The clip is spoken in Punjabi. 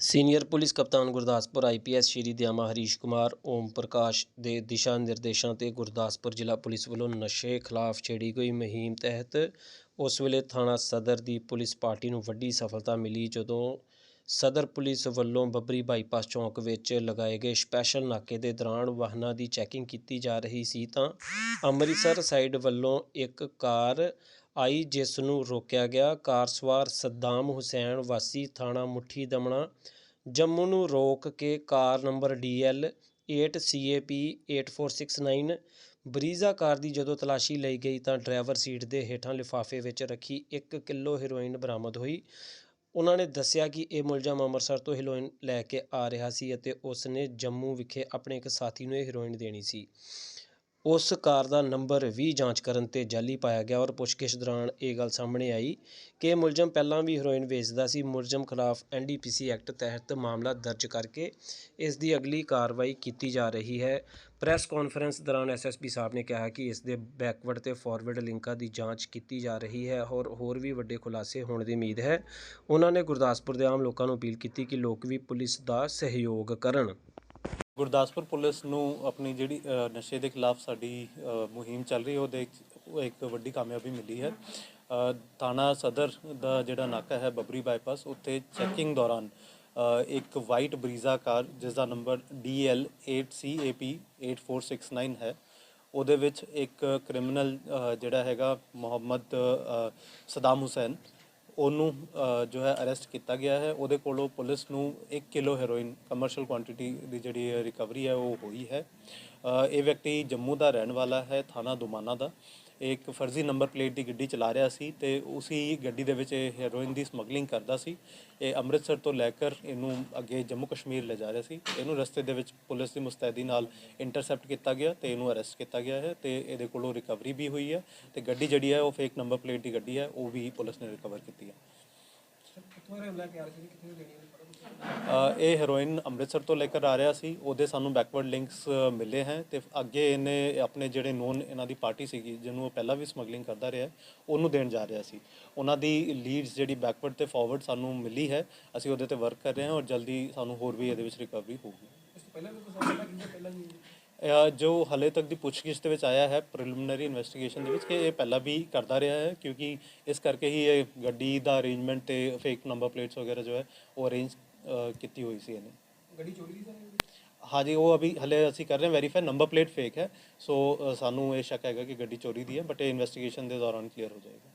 ਸੀਨੀਅਰ ਪੁਲਿਸ ਕਪਤਾਨ ਗੁਰਦਾਸਪੁਰ ਆਈਪੀਐਸ ਸ਼੍ਰੀ ਦਿਆਮਾ ਹਰੀਸ਼ ਕੁਮਾਰ, ਓਮ ਪ੍ਰਕਾਸ਼ ਦੇ ਦਿਸ਼ਾ ਨਿਰਦੇਸ਼ਾਂ ਤੇ ਗੁਰਦਾਸਪੁਰ ਜ਼ਿਲ੍ਹਾ ਪੁਲਿਸ ਵੱਲੋਂ ਨਸ਼ੇ ਖਿਲਾਫ ਛੇੜੀ ਗਈ ਮੁਹਿੰਮ ਤਹਿਤ ਉਸ ਵੇਲੇ ਥਾਣਾ ਸਦਰ ਦੀ ਪੁਲਿਸ ਪਾਰਟੀ ਨੂੰ ਵੱਡੀ ਸਫਲਤਾ ਮਿਲੀ, ਜਦੋਂ ਸਦਰ ਪੁਲਿਸ ਵੱਲੋਂ ਬੱਬਰੀ ਬਾਈਪਾਸ ਚੌਂਕ ਵਿੱਚ ਲਗਾਏ ਗਏ ਸਪੈਸ਼ਲ ਨਾਕੇ ਦੇ ਦੌਰਾਨ ਵਾਹਨਾਂ ਦੀ ਚੈਕਿੰਗ ਕੀਤੀ ਜਾ ਰਹੀ ਸੀ ਤਾਂ ਅੰਮ੍ਰਿਤਸਰ ਸਾਈਡ ਵੱਲੋਂ ਇੱਕ ਕਾਰ ਆਈ, ਜਿਸ ਨੂੰ ਰੋਕਿਆ ਗਿਆ ਕਾਰ ਸਵਾਰ ਸੱਦਾਮ ਹੁਸੈਨ ਵਾਸੀ ਥਾਣਾ ਮੁੱਠੀ ਦਮਣਾ, ਜੰਮੂ ਨੂੰ ਰੋਕ ਕੇ car number DL 8CAP 8469 Brezza car ਦੀ ਜਦੋਂ ਤਲਾਸ਼ੀ ਲਈ ਗਈ ਤਾਂ ਡਰਾਈਵਰ ਸੀਟ ਦੇ ਹੇਠਾਂ ਲਿਫਾਫੇ ਵਿੱਚ ਰੱਖੀ 1 ਕਿਲੋ ਹੈਰੋਇਨ ਬਰਾਮਦ ਹੋਈ। ਉਹਨਾਂ ਨੇ ਦੱਸਿਆ ਕਿ ਇਹ ਮੁਲਜ਼ਮ ਅੰਮ੍ਰਿਤਸਰ ਤੋਂ ਹੈਰੋਇਨ ਲੈ ਕੇ ਆ ਰਿਹਾ ਸੀ ਅਤੇ ਉਸ ਨੇ ਜੰਮੂ ਵਿਖੇ ਆਪਣੇ ਇੱਕ ਸਾਥੀ ਨੂੰ ਇਹ ਹੈਰੋਇਨ ਦੇਣੀ ਸੀ। ਉਸ ਕਾਰ ਦਾ ਨੰਬਰ ਵੀ ਜਾਂਚ ਕਰਨ ਤੇ ਜਾਲੀ ਪਾਇਆ ਗਿਆ ਔਰ ਪੁੱਛਗਿੱਛ ਦੌਰਾਨ ਇਹ ਗੱਲ ਸਾਹਮਣੇ ਆਈ ਕਿ ਮੁਲਜ਼ਮ ਪਹਿਲਾਂ ਵੀ ਹੈਰੋਇਨ ਵੇਚਦਾ ਸੀ। ਮੁਲਜ਼ਮ ਖਿਲਾਫ ਐਨਡੀਪੀਸੀ ਐਕਟ ਤਹਿਤ ਮਾਮਲਾ ਦਰਜ ਕਰਕੇ ਇਸ ਦੀ ਅਗਲੀ ਕਾਰਵਾਈ ਕੀਤੀ ਜਾ ਰਹੀ ਹੈ। ਪ੍ਰੈਸ ਕਾਨਫਰੰਸ ਦੌਰਾਨ ਐਸਐਸਪੀ ਸਾਹਿਬ ਨੇ ਕਿਹਾ ਕਿ ਇਸ ਦੇ ਬੈਕਵਰਡ ਤੇ ਫਾਰਵਰਡ ਲਿੰਕਾਂ ਦੀ ਜਾਂਚ ਕੀਤੀ ਜਾ ਰਹੀ ਹੈ ਔਰ ਹੋਰ ਵੀ ਵੱਡੇ ਖੁਲਾਸੇ ਹੋਣ ਦੀ ਉਮੀਦ ਹੈ। ਉਹਨਾਂ ਨੇ ਗੁਰਦਾਸਪੁਰ ਦੇ ਆਮ ਲੋਕਾਂ ਨੂੰ ਅਪੀਲ ਕੀਤੀ ਕਿ ਲੋਕ ਵੀ ਪੁਲਿਸ ਦਾ ਸਹਿਯੋਗ ਕਰਨ। ਗੁਰਦਾਸਪੁਰ ਪੁਲਿਸ ਨੂੰ ਆਪਣੀ ਜਿਹੜੀ ਨਸ਼ੇ ਦੇ ਖਿਲਾਫ ਸਾਡੀ ਮੁਹਿੰਮ ਚੱਲ ਰਹੀ ਉਹਦੇ ਇੱਕ ਵੱਡੀ ਕਾਮਯਾਬੀ ਮਿਲੀ ਹੈ। ਥਾਣਾ ਸਦਰ ਦਾ ਜਿਹੜਾ ਨਾਕਾ ਹੈ, ਬਬਰੀ ਬਾਈਪਾਸ, ਉੱਥੇ ਚੈਕਿੰਗ ਦੌਰਾਨ ਇੱਕ ਵਾਈਟ ਬਰੀਜ਼ਾ ਕਾਰ, ਜਿਸ ਦਾ ਨੰਬਰ DL 8CAP 8469 ਹੈ, ਉਹਦੇ ਵਿੱਚ ਇੱਕ ਕ੍ਰਿਮੀਨਲ ਜਿਹੜਾ ਹੈਗਾ ਮੁਹੰਮਦ ਸਦਾਮ ਹੁਸੈਨ ਉਹਨੂੰ ਜੋ ਹੈ ਅਰੈਸਟ ਕੀਤਾ ਗਿਆ ਹੈ। ਉਹਦੇ ਕੋਲੋਂ ਪੁਲਿਸ ਨੂੰ 1 ਕਿਲੋ ਹੈਰੋਇਨ ਕਮਰਸ਼ੀਅਲ ਕੁਆਂਟੀਟੀ ਦੀ ਜਿਹੜੀ ਰਿਕਵਰੀ ਹੈ, ਉਹ ਹੋਈ ਹੈ। ਇਹ ਵਿਅਕਤੀ ਜੰਮੂ ਦਾ ਰਹਿਣ ਵਾਲਾ ਹੈ, ਥਾਣਾ ਦੁਮਾਨਾ ਦਾ। ਇੱਕ ਫਰਜ਼ੀ ਨੰਬਰ ਪਲੇਟ ਦੀ ਗੱਡੀ ਚਲਾ ਰਿਹਾ ਸੀ ਤੇ ਉਸੇ ਗੱਡੀ ਦੇ ਵਿੱਚ ਇਹ ਹੈਰੋਇਨ ਦੀ ਸਮਗਲਿੰਗ ਕਰਦਾ ਸੀ। ਇਹ ਅੰਮ੍ਰਿਤਸਰ ਤੋਂ ਲੈ ਕੇ ਇਹਨੂੰ ਅੱਗੇ ਜੰਮੂ ਕਸ਼ਮੀਰ ਲੈ ਜਾ ਰਿਹਾ ਸੀ। ਇਹਨੂੰ ਰਸਤੇ ਦੇ ਵਿੱਚ ਪੁਲਿਸ ਦੀ ਮੁਸਤੈਦੀ ਨਾਲ ਇੰਟਰਸੈਪਟ ਕੀਤਾ ਗਿਆ ਤੇ ਇਹਨੂੰ ਅਰੈਸਟ ਕੀਤਾ ਗਿਆ ਹੈ ਤੇ ਇਹਦੇ ਕੋਲੋਂ ਰਿਕਵਰੀ ਵੀ ਹੋਈ ਹੈ ਤੇ ਗੱਡੀ ਜਿਹੜੀ ਹੈ ਉਹ ਫੇਕ ਨੰਬਰ ਪਲੇਟ ਦੀ ਗੱਡੀ ਹੈ, ਉਹ ਵੀ ਪੁਲਿਸ ਨੇ ਰਿਕਵਰ ਕੀਤੀ ਹੈ। ਇਹ ਹੈਰੋਇਨ ਅੰਮ੍ਰਿਤਸਰ ਤੋਂ ਲੈ ਕੇ ਆ ਰਿਹਾ ਸੀ। ਉਹਦੇ ਸਾਨੂੰ ਬੈਕਵਰਡ ਲਿੰਕਸ ਮਿਲੇ ਹੈ ਤੇ ਅੱਗੇ ਇਹਨੇ ਆਪਣੇ ਜਿਹੜੇ ਨੋਨ ਇਹਨਾਂ ਦੀ ਪਾਰਟੀ ਸੀਗੀ ਜਿਹਨੂੰ ਉਹ ਪਹਿਲਾਂ ਵੀ ਸਮਗਲਿੰਗ ਕਰਦਾ ਰਿਹਾ ਉਹਨੂੰ ਦੇਣ ਜਾ ਰਿਹਾ ਸੀ। ਉਹਨਾਂ ਦੀ ਲੀਡਸ ਜਿਹੜੀ ਬੈਕਵਰਡ ਤੇ ਫਾਰਵਰਡ ਸਾਨੂੰ ਮਿਲੀ ਹੈ ਅਸੀਂ ਉਹਦੇ ਤੇ ਵਰਕ ਕਰ ਰਹੇ ਹਾਂ ਔਰ ਜਲਦੀ ਸਾਨੂੰ ਹੋਰ ਵੀ ਇਹਦੇ ਵਿੱਚ ਰਿਕਵਰੀ ਹੋਊਗੀ। ਅ, ਜੋ ਹਲੇ ਤੱਕ ਦੀ ਪੁੱਛਗਿੱਛ ਦੇ ਵਿੱਚ ਆਇਆ ਹੈ ਪ੍ਰੀਲਿਮਿਨਰੀ ਇਨਵੈਸਟੀਗੇਸ਼ਨ ਦੇ ਵਿੱਚ ਕਿ ਇਹ ਪਹਿਲਾਂ ਵੀ ਕਰਦਾ ਰਿਹਾ ਹੈ ਕਿਉਂਕਿ ਇਸ ਕਰਕੇ ਹੀ ਇਹ ਗੱਡੀ ਦਾ ਅਰੇਂਜਮੈਂਟ ਤੇ ਫੇਕ ਨੰਬਰ ਪਲੇਟਸ ਵਗੈਰਾ ਜੋ ਹੈ ਉਹ ਅਰੇਂਜ ਕੀਤੀ ਹੋਈ ਸੀ ਇਹਨੇ। ਗੱਡੀ ਚੋਰੀ ਦੀ ਸਰ ਹਾਂਜੀ ਉਹ ਅਭੀ ਹਲੇ ਅਸੀਂ ਕਰ ਰਹੇ ਹਾਂ ਵੈਰੀਫਾਈ ਨੰਬਰ ਪਲੇਟ ਫੇਕ ਹੈ ਸੋ ਸਾਨੂੰ ਇਹ ਸ਼ੱਕ ਹੈਗਾ ਕਿ ਗੱਡੀ ਚੋਰੀ ਦੀ ਹੈ ਬਟ ਇਹ ਇਨਵੈਸਟੀਗੇਸ਼ਨ ਦੇ ਦੌਰਾਨ ਕਲੀਅਰ ਹੋ ਜਾਏਗਾ।